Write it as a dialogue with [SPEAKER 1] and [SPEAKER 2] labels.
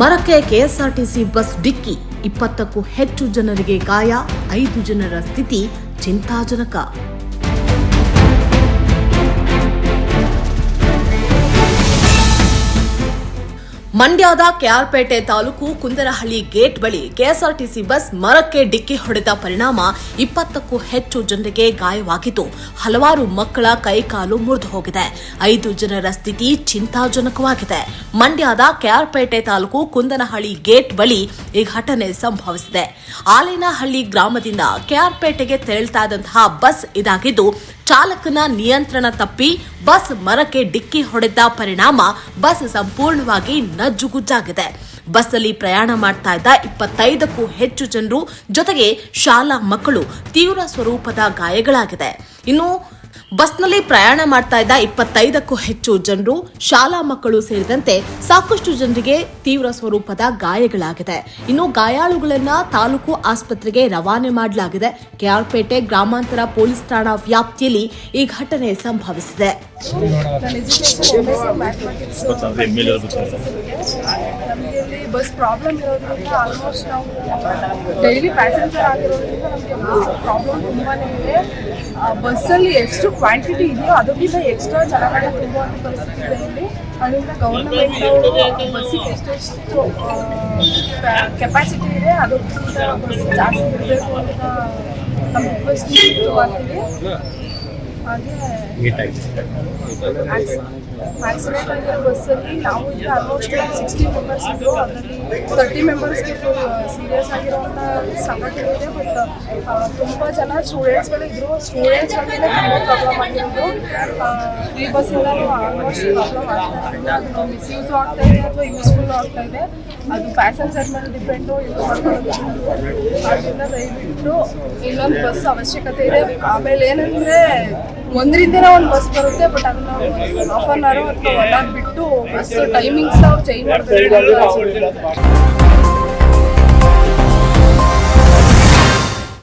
[SPEAKER 1] ಮರಕ್ಕೆ KSRTC bus ಡಿಕ್ಕಿ ಇಪ್ಪತ್ತಕ್ಕೂ ಹೆಚ್ಚು ಜನರಿಗೆ ಗಾಯ ಐದು ಜನರ ಸ್ಥಿತಿ ಚಿಂತಾಜನಕ. ಮಂಡ್ಯದ ಕೆಆರ್ಪೇಟೆ ತಾಲೂಕು ಕುಂದರಹಳ್ಳಿ ಗೇಟ್ ಬಳಿ ಕೆಎಸ್ಆರ್ಟಿಸಿ ಬಸ್ ಮರಕ್ಕೆ ಡಿಕ್ಕಿ ಹೊಡೆದ ಪರಿಣಾಮ ಇಪ್ಪತ್ತಕ್ಕೂ ಹೆಚ್ಚು ಜನರಿಗೆ ಗಾಯವಾಗಿದ್ದು ಹಲವಾರು ಮಕ್ಕಳ ಕೈಕಾಲು ಮುರಿದು ಹೋಗಿದೆ. ಐದು ಜನರ ಸ್ಥಿತಿ ಚಿಂತಾಜನಕವಾಗಿದೆ. ಮಂಡ್ಯದ ಕೆಆರ್ಪೇಟೆ ತಾಲೂಕು ಕುಂದನಹಳ್ಳಿ ಗೇಟ್ ಬಳಿ ಈ ಘಟನೆ ಸಂಭವಿಸಿದೆ. ಆಲೇನಹಳ್ಳಿ ಗ್ರಾಮದಿಂದ ಕೆಆರ್ಪೇಟೆಗೆ ತೆರಳ್ತಾ ಇದ್ದಂತಹ ಬಸ್ ಇದಾಗಿದ್ದು ಚಾಲಕನ ನಿಯಂತ್ರಣ ತಪ್ಪಿ ಬಸ್ ಮರಕ್ಕೆ ಡಿಕ್ಕಿ ಹೊಡೆದ ಪರಿಣಾಮ ಬಸ್ ಸಂಪೂರ್ಣವಾಗಿ ನಜ್ಜುಗುಜ್ಜಾಗಿದೆ ಬಸ್ಸಲ್ಲಿ ಪ್ರಯಾಣ ಮಾಡ್ತಾ ಇದ್ದ ಇಪ್ಪತ್ತೈದಕ್ಕೂ ಹೆಚ್ಚು ಜನರು ಜೊತೆಗೆ ಶಾಲಾ ಮಕ್ಕಳು ತೀವ್ರ ಸ್ವರೂಪದ ಗಾಯಗಳಾಗಿದೆ. ಇನ್ನು ಬಸ್ನಲ್ಲಿ ಪ್ರಯಾಣ ಮಾಡ್ತಾ ಇದ್ದ ಇಪ್ಪತ್ತೈದಕ್ಕೂ ಹೆಚ್ಚು ಜನರು, ಶಾಲಾ ಮಕ್ಕಳು ಸೇರಿದಂತೆ ಸಾಕಷ್ಟು ಜನರಿಗೆ ತೀವ್ರ ಸ್ವರೂಪದ ಗಾಯಗಳಾಗಿದೆ. ಇನ್ನು ಗಾಯಾಳುಗಳನ್ನ ತಾಲೂಕು ಆಸ್ಪತ್ರೆಗೆ ರವಾನೆ ಮಾಡಲಾಗಿದೆ. ಕೆಆರ್ಪೇಟೆ ಗ್ರಾಮಾಂತರ ಪೊಲೀಸ್ ಠಾಣಾ ವ್ಯಾಪ್ತಿಯಲ್ಲಿ ಈ ಘಟನೆ ಸಂಭವಿಸಿದೆ.
[SPEAKER 2] ಬಸ್ ಪ್ರಾಬ್ಲಮ್ ಬಸ್ಸಲ್ಲಿ ಎಷ್ಟು ಕ್ವಾಂಟಿಟಿ ಇದೆಯೋ ಅದಕ್ಕಿಂತ ಎಕ್ಸ್ಟ್ರಾ ಜನಗಳನ್ನ ತುಂಬುವಂಥ ಪರಿಸ್ಥಿತಿ ಇದೆ ಇಲ್ಲಿ ಅದರಿಂದ ಗೌರ್ಮೆಂಟ್ ಅವರು ಬಸ್ಸಿಗೆ ಎಷ್ಟೆಷ್ಟು ಕೆಪಾಸಿಟಿ ಇದೆ ಅದಕ್ಕಿಂತ ಬಸ್ ಜಾಸ್ತಿ ಬಿಡಬೇಕು ಅಂತ ನಮ್ಮ ರಿಕ್ವೆಸ್ಟ್ ಮಾಡ್ತೀವಿ ಹಾಗೆ ಆಕ್ಸಿಡೆಂಟ್ ಆಗಿರೋ ಬಸ್ಸಲ್ಲಿ ನಾವು ಈಗ ಆಲ್ಮೋಸ್ಟ್ ಸಿಕ್ಸ್ಟಿ ಮೆಂಬರ್ಸ್ ಇದ್ರು ಅದರಲ್ಲಿ ತರ್ಟಿ ಮೆಂಬರ್ಸ್ಗೆ ಫುಲ್ ಸೀರಿಯಸ್ ಆಗಿರೋಂಥ ಸಂಘಟನೆ ಬಟ್ ತುಂಬ ಜನ ಸ್ಟೂಡೆಂಟ್ಸ್ಗಳಿದ್ರು ಸ್ಟೂಡೆಂಟ್ಸ್ಗಳಿಗೆ ತುಂಬ ಪ್ರಾಬ್ಲಮ್ ಆಗಿರೋದು. ಫ್ರೀ ಬಸ್ಸಿಂದಲೂ ಆಲ್ಮೋಸ್ಟ್ ಪ್ರಾಬ್ಲಮ್ ಆಗ್ತಾ ಇದೆ. ಅದು ಮಿಸ್ಯೂಸು ಆಗ್ತಾ ಇದೆ ಅಥವಾ ಯೂಸ್ಫುಲ್ ಆಗ್ತಾ ಇದೆ. ಅದು ಪ್ಯಾಸೆಂಜರ್ ಮೇಲೆ ಡಿಪೆಂಡು ಯೂಸ್ ಮಾಡ್ಕೊಳ್ಳೋದು ಅದರಿಂದ ದಯವಿಟ್ಟು ಇನ್ನೊಂದು ಬಸ್ ಅವಶ್ಯಕತೆ ಇದೆ. ಆಮೇಲೆ ಏನಂದರೆ ಒಂದರಿಂದನೇ ಒಂದು ಬಸ್ ಬರುತ್ತೆ ಬಟ್ ಅದನ್ನ ಹಾಫ್ ಅನ್ ಅವರ್ ಅಥವಾ ಒನ್ ಅವರ್ ಬಿಟ್ಟು ಬಸ್ ಟೈಮಿಂಗ್ಸ್ ಅವ್ರು ಚೇಂಜ್ ಮಾಡಬೇಕು